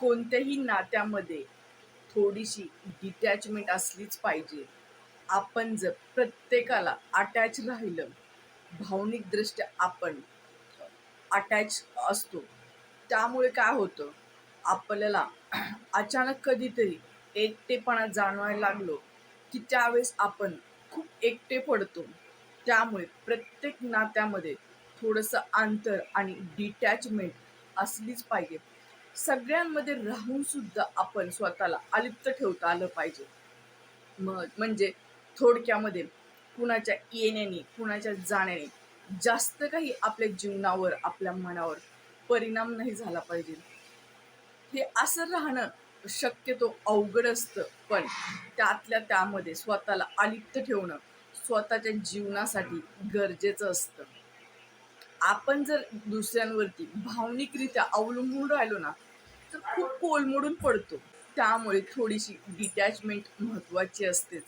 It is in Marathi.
कोणत्याही नात्यामध्ये थोडीशी डिटॅचमेंट असलीच पाहिजे. आपण जर प्रत्येकाला अटॅच राहिलं भावनिकदृष्ट्या आपण अटॅच असतो त्यामुळे काय होतं? आपल्याला अचानक कधीतरी एकटेपणा जाणवायला लागलो की त्यावेळेस आपण खूप एकटे पडतो. त्यामुळे प्रत्येक नात्यामध्ये थोडंसं अंतर आणि डिटॅचमेंट असलीच पाहिजे. सगळ्यांमध्ये राहून सुद्धा आपण स्वतःला अलिप्त ठेवता आलं पाहिजे. मग म्हणजे थोडक्यामध्ये कुणाच्या येण्याने कुणाच्या जाण्याने जास्त काही आपल्या जीवनावर आपल्या मनावर परिणाम नाही झाला पाहिजे. हे असं राहणं शक्यतो अवघड असतं पण त्यातल्या त्यामध्ये स्वतःला अलिप्त ठेवणं स्वतःच्या जीवनासाठी गरजेचं असतं. आपण जर दुसऱ्यांवरती भावनिकरित्या अवलंबून राहिलो ना तर खूप कोलमोडून पडतो. त्यामुळे थोडीशी डिटॅचमेंट महत्त्वाची असतेच.